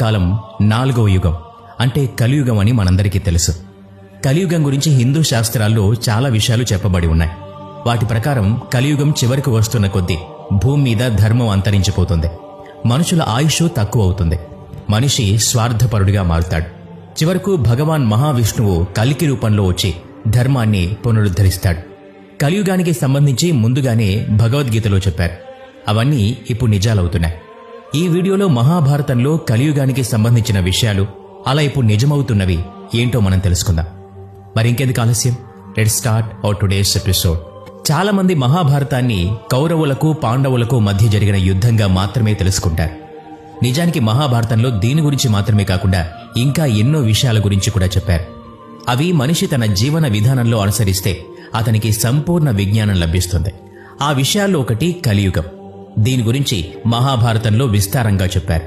కాలం నాలుగవ యుగం. అంటే కలియుగం అని మనందరికీ తెలుసు. కలియుగం గురించి హిందూ శాస్త్రాల్లో చాలా విషయాలు చెప్పబడి ఉన్నాయి. వాటి ప్రకారం కలియుగం చివరికి వస్తున్న కొద్దీ భూమి మీద ధర్మం అంతరించిపోతుంది. మనుషుల ఆయుష్ తక్కువ అవుతుంది మనిషి స్వార్థపరుడిగా మారుతాడు. చివరకు భగవాన్ మహావిష్ణువు కలికి రూపంలో వచ్చి ధర్మాన్ని పునరుద్ధరిస్తాడు. కలియుగానికి సంబంధించి ముందుగానే భగవద్గీతలో చెప్పారు. అవన్నీ ఇప్పుడు నిజాలవుతున్నాయి. ఈ వీడియోలో మహాభారతంలో కలియుగానికి సంబంధించిన విషయాలు అలా ఇప్పుడు నిజమవుతున్నవి ఏంటో మనం తెలుసుకుందాం. మరి ఇంకెందుకు ఆలస్యం? Let start our today's episode చాలా మంది మహాభారతాన్ని కౌరవులకు పాండవులకు మధ్య జరిగిన యుద్ధంగా మాత్రమే తెలుసుకుంటారు. నిజానికి మహాభారతంలో దీని గురించి మాత్రమే కాకుండా ఇంకా ఎన్నో విషయాల గురించి కూడా చెప్పారు. అవి మనిషి తన జీవన విధానంలో అనుసరిస్తే అతనికి సంపూర్ణ విజ్ఞానం లభిస్తుంది. ఆ విషయాల్లో ఒకటి కలియుగం. దీని గురించి మహాభారతంలో విస్తారంగా చెప్పారు.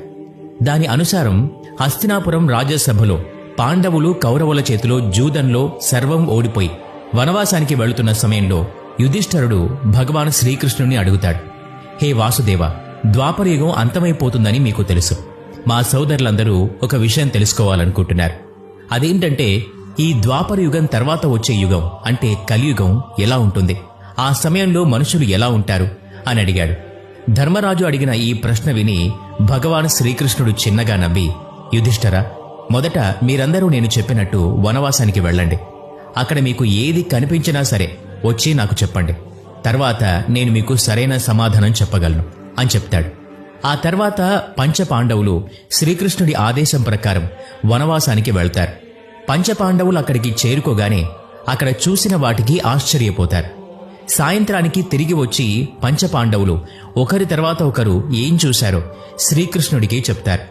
దాని అనుసారం హస్తినాపురం రాజ్యసభలో పాండవులు కౌరవుల చేతిలో జూదంలో సర్వం ఓడిపోయి వనవాసానికి వెళుతున్న సమయంలో యుధిష్ఠరుడు భగవాన్ శ్రీకృష్ణుని అడుగుతాడు. హే వాసుదేవ ద్వాపరయుగం అంతమైపోతుందని మీకు తెలుసు. మా సోదరులందరూ ఒక విషయం తెలుసుకోవాలనుకుంటున్నారు. అదేంటంటే ఈ ద్వాపర యుగం తర్వాత వచ్చే యుగం అంటే కలియుగం ఎలా ఉంటుంది? ఆ సమయంలో మనుషులు ఎలా ఉంటారు? అని అడిగాడు. ధర్మరాజు అడిగిన ఈ ప్రశ్న విని భగవాన్ శ్రీకృష్ణుడు చిన్నగా నవ్వి యుధిష్ఠరా మొదట మీరందరూ నేను చెప్పినట్టు వనవాసానికి వెళ్ళండి. అక్కడ మీకు ఏది కనిపించినా సరే వచ్చి నాకు చెప్పండి. తర్వాత నేను మీకు సరైన సమాధానం చెప్పగలను అని చెప్తాడు. ఆ తర్వాత పంచపాండవులు శ్రీకృష్ణుడి ఆదేశం ప్రకారం వనవాసానికి వెళ్తారు. పంచపాండవులు అక్కడికి చేరుకోగానే అక్కడ చూసిన వాటికి ఆశ్చర్యపోతారు. సాయంత్రానికి తిరిగి వచ్చి పంచపాండవులు ఒకరి తర్వాత ఒకరు ఏం చూశారో శ్రీకృష్ణుడికి చెప్తారు.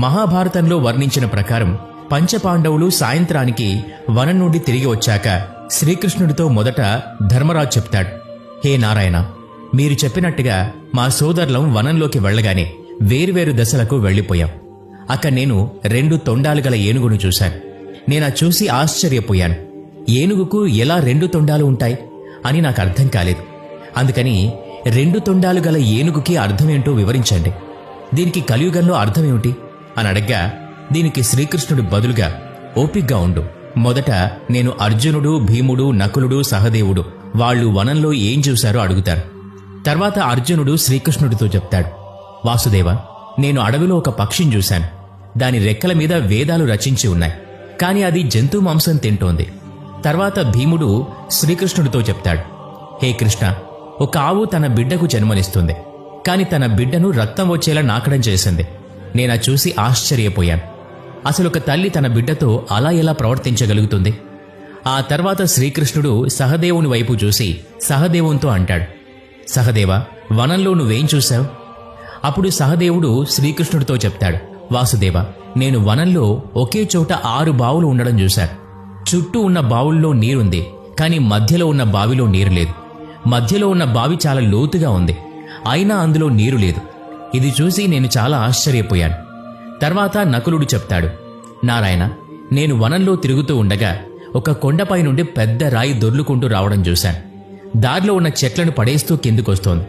మహాభారతంలో వర్ణించిన ప్రకారం పంచపాండవులు సాయంత్రానికి వనం నుండి తిరిగి వచ్చాక శ్రీకృష్ణుడితో మొదట ధర్మరాజు చెప్తాడు హే నారాయణ మీరు చెప్పినట్టుగా మా సోదరులం వనంలోకి వెళ్ళగానే వేర్వేరు దశలకు వెళ్ళిపోయాం. అక్కడ నేను రెండు తొండాలు గల ఏనుగును చూశాను. నేను చూసి ఆశ్చర్యపోయాను. ఏనుగుకు ఎలా రెండు తొండాలు ఉంటాయి? అని నాకు అర్థం కాలేదు. అందుకని రెండు తొండాలు గల ఏనుగుకి అర్థమేంటో వివరించండి. దీనికి కలియుగంలో అర్థమేమిటి? అని అడగ్గా దీనికి శ్రీకృష్ణుడు బదులుగా ఓపిగ్గా ఉండు. మొదట నేను అర్జునుడు భీముడు నకులుడు సహదేవుడు వాళ్ళు వనంలో ఏం చూశారో అడుగుతారు. తర్వాత అర్జునుడు శ్రీకృష్ణుడితో చెప్తాడు. వాసుదేవ నేను అడవిలో ఒక పక్షిని చూశాను. దాని రెక్కల మీద వేదాలు రచించి ఉన్నాయి. కానీ అది జంతు మాంసం తింటోంది. తర్వాత భీముడు శ్రీకృష్ణుడితో చెప్తాడు హే కృష్ణ ఒక ఆవు తన బిడ్డకు జన్మనిస్తుంది కాని తన బిడ్డను రక్తం వచ్చేలా నాకడం చేసింది. నేనా చూసి ఆశ్చర్యపోయాను. అసలు ఒక తల్లి తన బిడ్డతో అలా ఎలా ప్రవర్తించగలుగుతుంది? ఆ తర్వాత శ్రీకృష్ణుడు సహదేవుని వైపు చూసి సహదేవునితో అంటాడు సహదేవ వనంలో నువ్వేం చూశావు? అప్పుడు సహదేవుడు శ్రీకృష్ణుడితో చెప్తాడు వాసుదేవ నేను వనంలో ఒకే చోట ఆరు బావులు ఉండడం చూశాను. చుట్టూ ఉన్న బావుల్లో నీరుంది కానీ మధ్యలో ఉన్న బావిలో నీరు లేదు. మధ్యలో ఉన్న బావి చాలా లోతుగా ఉంది. అయినా అందులో నీరు లేదు. ఇది చూసి నేను చాలా ఆశ్చర్యపోయాను. తర్వాత నకులుడు చెప్తాడు నారాయణ నేను వనంలో తిరుగుతూ ఉండగా ఒక కొండపై నుండి పెద్ద రాయి దొర్లుకుంటూ రావడం చూశాను. దారిలో ఉన్న చెట్లను పడేస్తూ కిందుకొస్తోంది.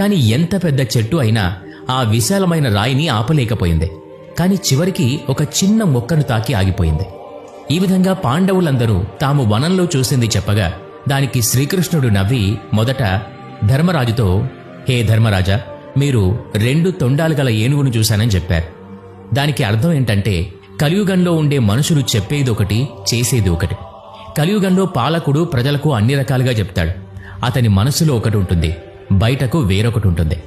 కానీ ఎంత పెద్ద చెట్టు అయినా ఆ విశాలమైన రాయిని ఆపలేకపోయింది. కానీ చివరికి ఒక చిన్న మొక్కను తాకి ఆగిపోయింది. ఈ విధంగా పాండవులందరూ తాము వనంలో చూసింది చెప్పగా దానికి శ్రీకృష్ణుడు నవ్వి మొదట ధర్మరాజుతో హే ధర్మరాజా మీరు రెండు తొండాలు గల ఏనుగును చూశానని చెప్పారు. దానికి అర్థం ఏంటంటే కలియుగంలో ఉండే మనుషులు చెప్పేది ఒకటి చేసేది ఒకటి కలియుగంలో పాలకుడు ప్రజలకు అన్ని రకాలుగా చెప్తాడు. అతని మనసులో ఒకటి ఉంటుంది బయటకు వేరొకటి ఉంటుంది.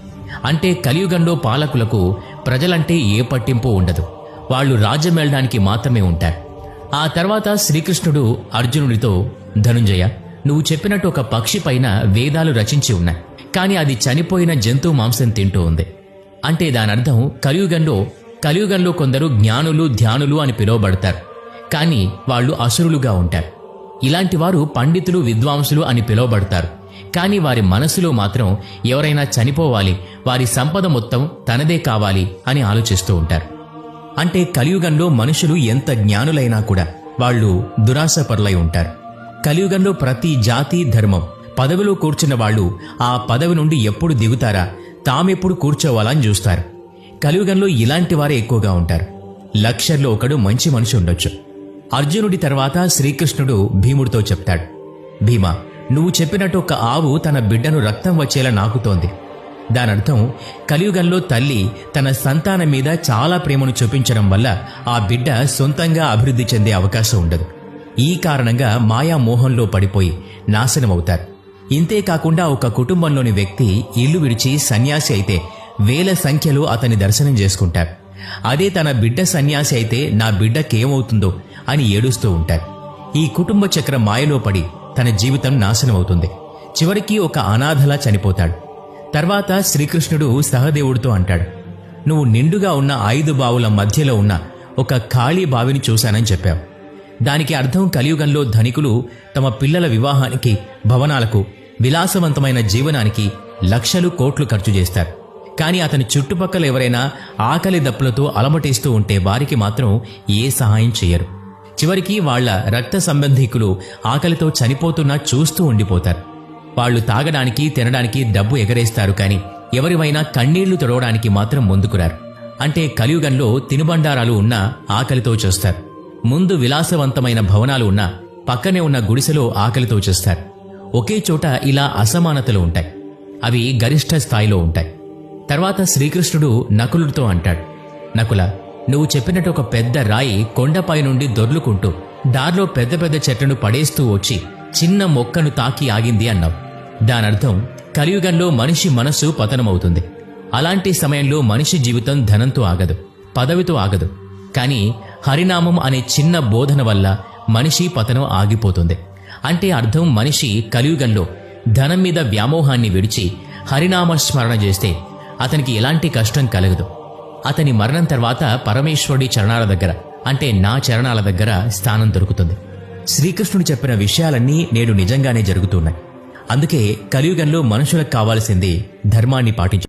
అంటే కలియుగంలో పాలకులకు ప్రజలంటే ఏ పట్టింపు ఉండదు. వాళ్ళు రాజ్యం వెళ్ళడానికి మాత్రమే ఉంటారు. ఆ తర్వాత శ్రీకృష్ణుడు అర్జునుడితో ధనుంజయ నువ్వు చెప్పినట్టు ఒక పక్షి పైన వేదాలు రచించి ఉన్నాయి. కానీ అది చనిపోయిన జంతువు మాంసం తింటూ ఉంది. అంటే దానర్థం కలియుగంలో కలియుగంలో కొందరు జ్ఞానులు ధ్యానులు అని పిలువబడతారు. కానీ వాళ్ళు అసురులుగా ఉంటారు. ఇలాంటి వారు పండితులు విద్వాంసులు అని పిలువబడతారు. కానీ వారి మనసులో మాత్రం ఎవరైనా చనిపోవాలి వారి సంపద మొత్తం తనదే కావాలి అని ఆలోచిస్తూ ఉంటారు. అంటే కలియుగంలో మనుషులు ఎంత జ్ఞానులైనా కూడా వాళ్ళు దురాశపరులై ఉంటారు. కలియుగంలో ప్రతి జాతి ధర్మం పదవిలో కూర్చున్న వాళ్ళు ఆ పదవి నుండి ఎప్పుడు దిగుతారా? తామెప్పుడు కూర్చోవాలని చూస్తారు. కలియుగంలో ఇలాంటి వారే ఎక్కువగా ఉంటారు. లక్షల్లో ఒకడు మంచి మనిషి ఉండొచ్చు. అర్జునుడి తర్వాత శ్రీకృష్ణుడు భీముడితో చెప్తాడు. భీమా నువ్వు చెప్పినట్టు ఒక ఆవు తన బిడ్డను రక్తం వచ్చేలా నాకుతోంది. దానర్థం కలియుగంలో తల్లి తన సంతానం మీద చాలా ప్రేమను చూపించడం వల్ల ఆ బిడ్డ సొంతంగా అభివృద్ధి చెందే అవకాశం ఉండదు. ఈ కారణంగా మాయా మోహంలో పడిపోయి నాశనమవుతారు. ఇంతే కాకుండా ఒక కుటుంబంలోని వ్యక్తి ఇల్లు విడిచి సన్యాసి అయితే వేల సంఖ్యలో అతని దర్శనం చేసుకుంటారు. అదే తన బిడ్డ సన్యాసి అయితే నా బిడ్డకేమవుతుందో అని ఏడుస్తూ ఉంటారు. ఈ కుటుంబ చక్ర మాయలో పడి తన జీవితం నాశనమవుతుంది. చివరికి ఒక అనాథలా చనిపోతాడు. తర్వాత శ్రీకృష్ణుడు సహదేవుడితో అంటాడు నువ్వు నిండుగా ఉన్న ఐదు బావుల మధ్యలో ఉన్న ఒక ఖాళీ బావిని చూశానని చెప్పావు. దానికి అర్థం కలియుగంలో ధనికులు తమ పిల్లల వివాహానికి భవనాలకు విలాసవంతమైన జీవనానికి లక్షలు కోట్లు ఖర్చు చేస్తారు. కానీ అతని చుట్టుపక్కల ఎవరైనా ఆకలి దప్పులతో అలమటిస్తూ ఉంటే వారికి మాత్రం ఏ సహాయం చేయరు చివరికి వాళ్ళ రక్త సంబంధీకులు ఆకలితో చనిపోతున్నా చూస్తూ ఉండిపోతారు. వాళ్ళు తాగడానికి తినడానికి డబ్బు ఎగరేస్తారు కానీ ఎవరివైనా కన్నీళ్ళు తొడవడానికి మాత్రం ముందుకురారు. అంటే కలియుగంలో తినుబండారాలు ఉన్నా ఆకలితో చూస్తారు. ముందు విలాసవంతమైన భవనాలు ఉన్నా పక్కనే ఉన్న గుడిసెలో ఆకలితో చూస్తారు. ఒకే చోట ఇలా అసమానతలు ఉంటాయి. అవి గరిష్ట స్థాయిలో ఉంటాయి. తర్వాత శ్రీకృష్ణుడు నకులుడితో అంటాడు. నకుల నువ్వు చెప్పినట్టు ఒక పెద్ద రాయి కొండపై నుండి దొర్లుకుంటూ దారిలో పెద్ద పెద్ద చెట్లను పడేస్తూ వచ్చి చిన్న మొక్కను తాకి ఆగింది అన్నావు. దానర్థం కలియుగంలో మనిషి మనస్సు పతనమవుతుంది. అలాంటి సమయంలో మనిషి జీవితం ధనంతో ఆగదు పదవితో ఆగదు. కానీ హరినామం అనే చిన్న బోధన వల్ల మనిషి పతనం ఆగిపోతుంది. అంటే అర్థం మనిషి కలియుగంలో ధనం మీద వ్యామోహాన్ని విడిచి హరినామ స్మరణ చేస్తే అతనికి ఎలాంటి కష్టం కలగదు. అతని మరణం తర్వాత పరమేశ్వరుడి చరణాల దగ్గర అంటే నా చరణాల దగ్గర స్థానం దొరుకుతుంది. శ్రీకృష్ణుడు చెప్పిన విషయాలన్నీ నేడు నిజంగానే జరుగుతున్నాయి. అందుకే కలియుగంలో మనుషులకు కావాల్సింది ధర్మాన్ని పాటించు